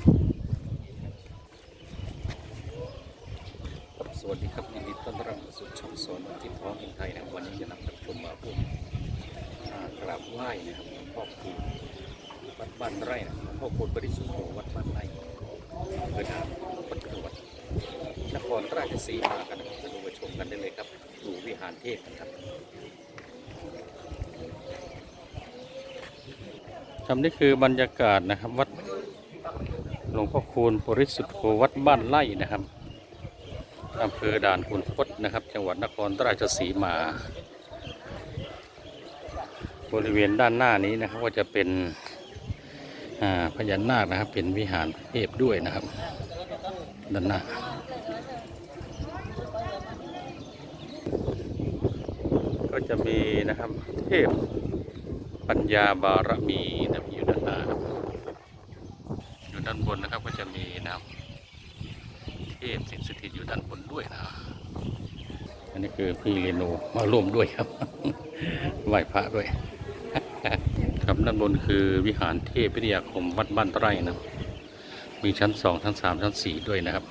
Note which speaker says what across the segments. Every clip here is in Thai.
Speaker 1: สวัสดีครับยินดีต้อนรับเข้าสู่ช่องสอนวันที่พร้อมเป็นไทยนะวันนี้จะนำท่านชมมาร่วมกราบไหว้นะครับหลวงพ่อคูณวัดบ้านไร่นะครับหลวงพ่อคูณบริสุทธิ์วัดบ้านไร่เกิดอาวัดกรวดนครราชสีมากันนะครับมาดูมาชมกันได้เลยครับดูวิหารเทพกันครับครับนี่คือบรรยากาศนะครับวัด วงพ่อคูณบริสุทธิ์โธวัดบ้านไร่นะครับอำเภอด่านขุนทดนะครับ จังหวัดนครราชสีมา บริเวณด้านหน้านี้นะครับก็จะเป็นพญานาคนะครับ เป็นวิหารเทพด้วยนะครับ ด้านหน้าก็จะมีนะครับเทพปัญญาบารมีนะครับอยู่ด้านหน้าครับอยู่ด้าน บนนะครับ ก็จะมีนะครับเทพสิงสถิตอยู่ด้านบนด้วยนะอันนี้คือพี่เรโนมาร่วมด้วยครับไหว้พระด้วย ครับด้านบนคือวิหารเทพวิทยาคมวัดบ้านไร่นะมีชั้นสองชั้นสามชั้นสี่ด้วยนะครับ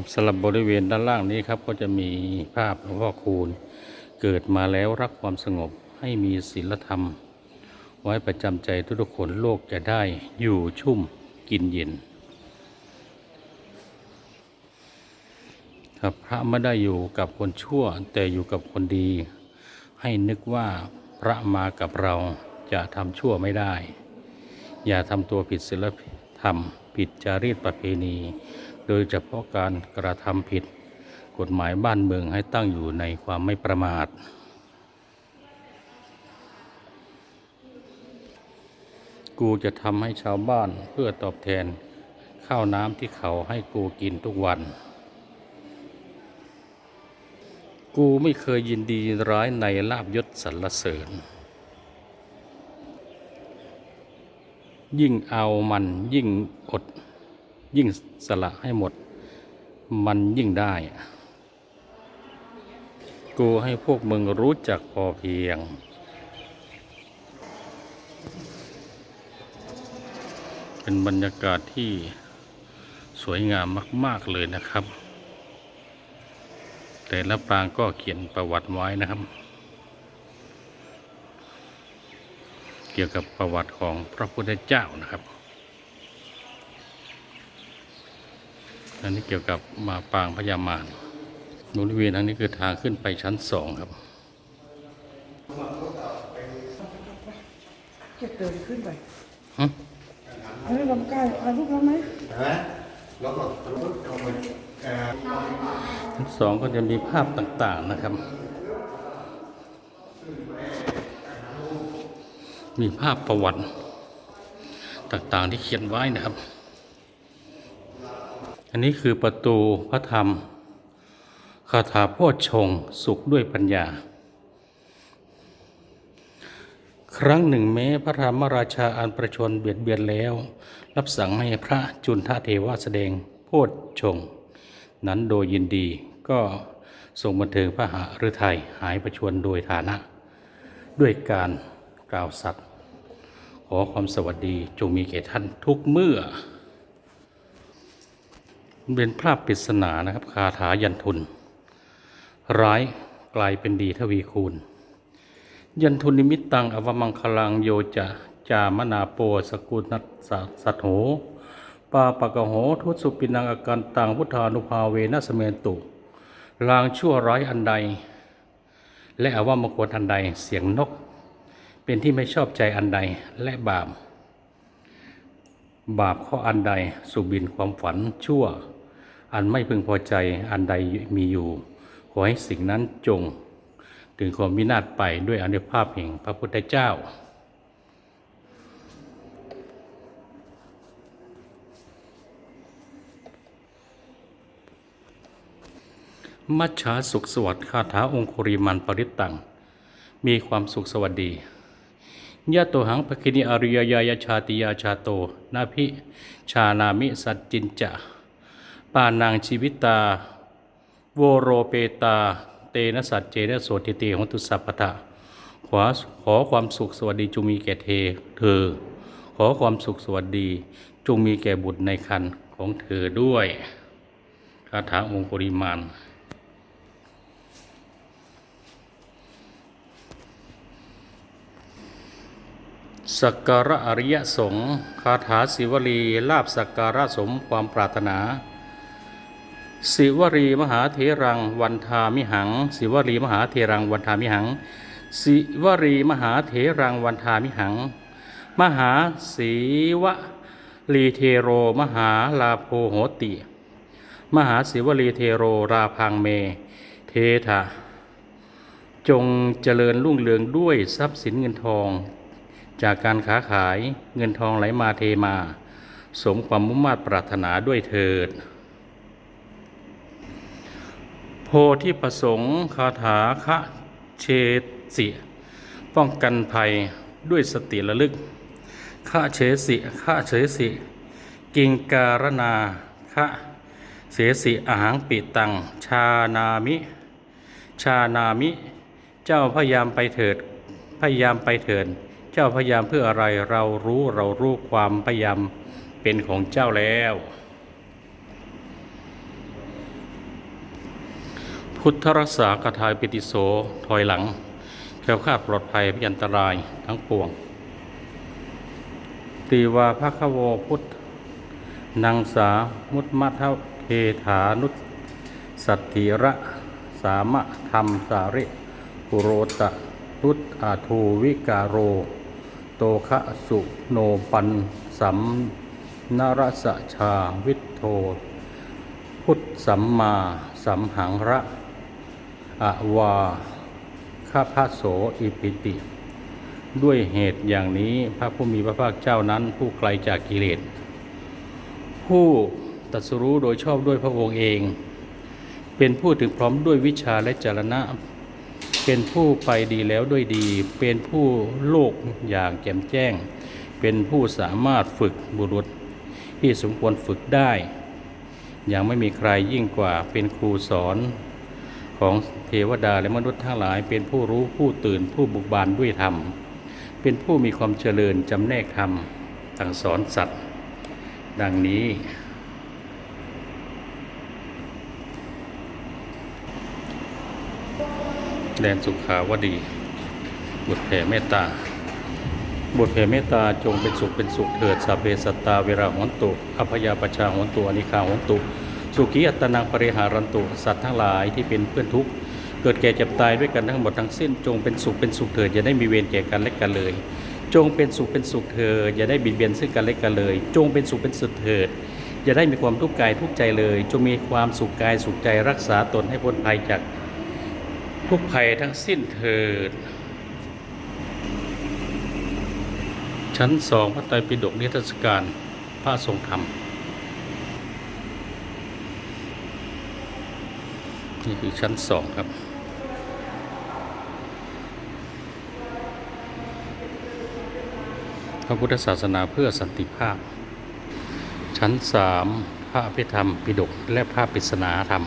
Speaker 1: ครับสำหรับบริเวณด้านล่างนี้ครับก็จะมีภาพหลวงพ่อคูณ เกิดมาแล้วรักความสงบให้มีศีลธรรม ไว้ประจำใจทุกคนโลกจะได้อยู่ชุ่มกินเย็นครับพระไม่ได้อยู่กับคนชั่ว แต่อยู่กับคนดี ให้นึกว่าพระมากับเราจะทำชั่วไม่ได้ อย่าทำตัวผิดศีลธรรมผิดจารีตประเพณี โดยเฉพาะการกระทำผิดกฎหมายบ้านเมืองให้ตั้งอยู่ในความไม่ประมาท กูจะทำให้ชาวบ้านเพื่อตอบแทนข้าวน้ำที่เขาให้กูกินทุกวัน กูไม่เคยยินดีร้ายในลาบยศสรรเสริญ ยิ่งเอามันยิ่งอด ยิ่งสละให้หมด มันยิ่งได้ กูให้พวกมึงรู้จักพอเพียง เป็นบรรยากาศที่สวยงามมาก ๆ เลยนะครับ แต่ละปรางก็เขียนประวัติไว้นะครับ เกี่ยวกับประวัติของพระพุทธเจ้านะครับ อันนี้เกี่ยวกับมาปางพญามารบริเวณอันนี้คือทางขึ้นไปชั้นสองครับ
Speaker 2: จะเดินขึ้นไป
Speaker 1: ฮะ
Speaker 2: เอาให้ลำใกล้เอาลูกเราไหม
Speaker 3: นะแล้วก็รู้เอาไปเอ่อ
Speaker 1: ชั้นสองก็จะมีภาพต่างๆนะครับ มีภาพประวัติต่างๆที่เขียนไว้นะครับ อันนี้คือประตูพระธรรมคาถาโพชฌงสุขด้วยปัญญา ครั้งหนึ่งแม้พระธรรมราชาอันประชนเบียดเบียนแล้ว รับสั่งให้พระจุนทเทวาแสดงโพชฌงนั้นโดยยินดีก็ทรงบันเทิงพระหฤทัยหายประชวนโดยฐานะ ด้วยการกล่าวสัตย์ขอความสวัสดีจงมีแก่ท่านทุกเมื่อ เป็นภาพปริศนานะครับคาถายันทุน ร้ายกลายเป็นดีทวีคูณ ยันทุนนิมิตตังอวมังคลังโยจะจามนาโปสกุนัสสะสัทโหปาปะกะโหทุสุปินังอาการตังพุทธานุภาเวนัสเมนตุลางชั่วร้ายอันใด และอว่ามงคลอันใดเสียงนก เป็นที่ไม่ชอบใจอันใดและบาปบาปข้ออันใดสุบินความฝันชั่ว อันไม่พึงพอใจอันใดมีอยู่ ขอให้สิ่งนั้นจง ถึงความวินาศไปด้วยอนุภาพแห่งพระพุทธเจ้ามัชชาสุขสวัสดิ์คาถาองคุริมันปริตตัง มีความสุขสวัสดียะโตหังภคินิอริยยายชาติยาชาโต นาภิชานามิสัจจินจะ ปานังชีวิตา โวโรเปตา เตนะสัจเจนะโสติเตของตุสัพพะขอขอความสุขสวัสดีจงมีแก่เธอเธอ ขอความสุขสวัสดีจงมีแก่บุตรในคันของเธอด้วยคาถาองคุริมานสักการะอริยสงฆ์คาถาสิวลีลาบสักการะสมความปรารถนา สิวรีมหาเถรังวันทามิหัง สิวรีมหาเถรังวันทามิหัง สิวรีมหาเถรังวันทามิหัง มหาสีวลีเทโรมหาลาโพโหติ มหาศิวลีเทโรราพังเม เทถะจงเจริญรุ่งเรืองด้วยทรัพย์สินเงินทอง จากการค้าขายเงินทองไหลมาเทมา สมความมุ่งมา่ปรารถนาด้วยเถิด พธิประสงค์คาถาคะเชสิป้องกันภัยด้วยสติระลึกคะเชสิคะเฉสิกิงการนาคะเสสิอาหังปิตัง ชานามิ ชานามิ เจ้าพยายามไปเถิด พยายามไปเถิดเจ้าพยายามเพื่ออะไรเรารู้เรารู้ความพยายามเป็นของเจ้าแล้ว พุทธรักษากทายปิติโสถอยหลัง แคล้วคลาดปลอดภัยพยันตรายทั้งปวง ตีวาภคโวพุทธนางสามุตมัทเทฐานุสสัตถิระ สามะธรรมสาริปุโรตะรุตอาทูวิกาโร โตคะสุโนปันสัมนรสชาวิทโท พุทธสัมมาสัมหังระ อวาข้าพระโสอิปิติ ด้วยเหตุอย่างนี้พระผู้มีพระภาคเจ้านั้นผู้ไกลจากกิเลส ผู้ตรัสรู้โดยชอบด้วยพระองค์เอง เป็นผู้ถึงพร้อมด้วยวิชาและจรณะ เป็นผู้ไปดีแล้วด้วยดี เป็นผู้โลกอย่างแจ่มแจ้ง เป็นผู้สามารถฝึกบุรุษที่สมควรฝึกได้ อย่างไม่มีใครยิ่งกว่าเป็นครูสอน ของเทวดาและมนุษย์ทั้งหลาย เป็นผู้รู้ผู้ตื่นผู้บุกบานด้วยธรรม เป็นผู้มีความเจริญจำแนกธรรมสั่งสอนสัตว์ ดังนี้ แดนสุขาวดีบทแผ่เมตตาบทแผ่เมตตาจงเป็นสุขเป็นสุขเถิดสัพเพสัตตาเวราหนตุอภยาปชาหนตุอนิคาหนตุ สุขีอัตนังปริหารันตุสัตว์ทั้งหลายที่เป็นเพื่อนทุกข์เกิดแก่เจ็บตายด้วยกันทั้งหมดทั้งสิ้น จงเป็นสุขเป็นสุขเถิดอย่าได้มีเวรแก่กันและกันเลย จงเป็นสุขเป็นสุขเถิดอย่าได้บิดเบียนซึ่งกันและกันเลย จงเป็นสุขเป็นสุขเถิดอย่าได้มีความทุกข์กายทุกใจเลย จงมีความสุขกายสุขใจรักษาตนให้พ้นภัยจากทุกภัยทั้งสิ้นเถิด ชั้นสองพระไตรปิฎกนิทรรศการพระทรงธรรม นี่คือชั้นสองครับ พระพุทธศาสนาเพื่อสันติภาพ ชั้นสามพระอภิธรรมปิฎกและพระปริศนาธรรม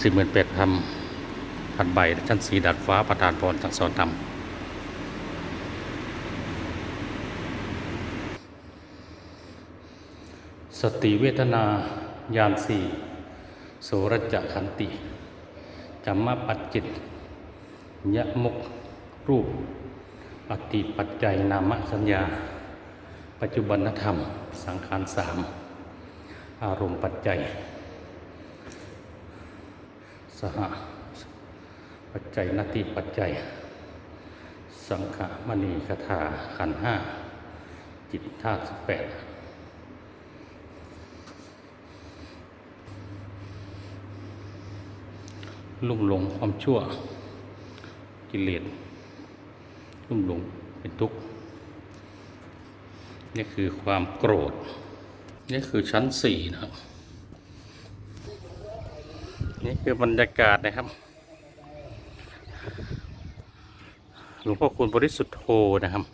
Speaker 1: สี่หมื่นแปดธรรมพันใบชั้นสีดัดฟ้าประธานพรสั่งสอนธรรมสติเวทนา ยานสี่ โสรจขันติจัมมปัจจิตยะมุกรูปปฏิปัจจัยนามสัญญา ปัจจุบันธรรม สังขารสามอารมณ์ปัจจัย สหปัจจัยนติปัจจัย สังขามณีคาถาขันห้าจิตธาตุสิบแปด ลุ่มหลงความชั่ว กิเลสลุ่มหลงเป็นทุกข์นี่คือความโกรธ นี่คือชั้นสี่นะครับ นี่คือบรรยากาศนะครับ หลวงพ่อคุณบริสุทธโธนะครับ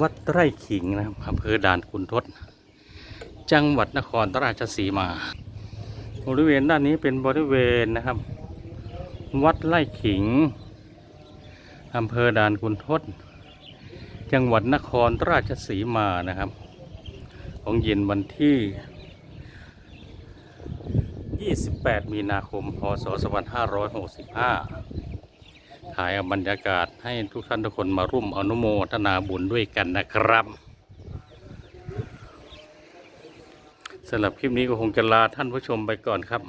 Speaker 1: วัดไร่ขิงนะครับอำเภอด่านขุนทดจังหวัดนครราชสีมา บริเวณด้านนี้เป็นบริเวณนะครับ วัดไร่ขิง อำเภอด่านขุนทดจังหวัดนครราชสีมานะครับ ของเย็นวันที่ 28 มีนาคม พศ 2565 ถ่ายเอาบรรยากาศให้ทุกท่านทุกคนมาร่วมอนุโมทนาบุญด้วยกันนะครับสำหรับคลิปนี้ก็คงจะลาท่านผู้ชมไปก่อนครับ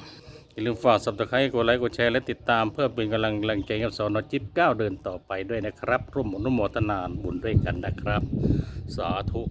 Speaker 1: อย่าลืมฝากสับตะไคร้กดไลค์กดแชร์และติดตามเพื่อเป็นกำลังแรงใจกับสอนอจิ๊บก้าวเดินต่อไปด้วยนะครับ ร่วมอนุโมทนาบุญด้วยกันนะครับ สาธุ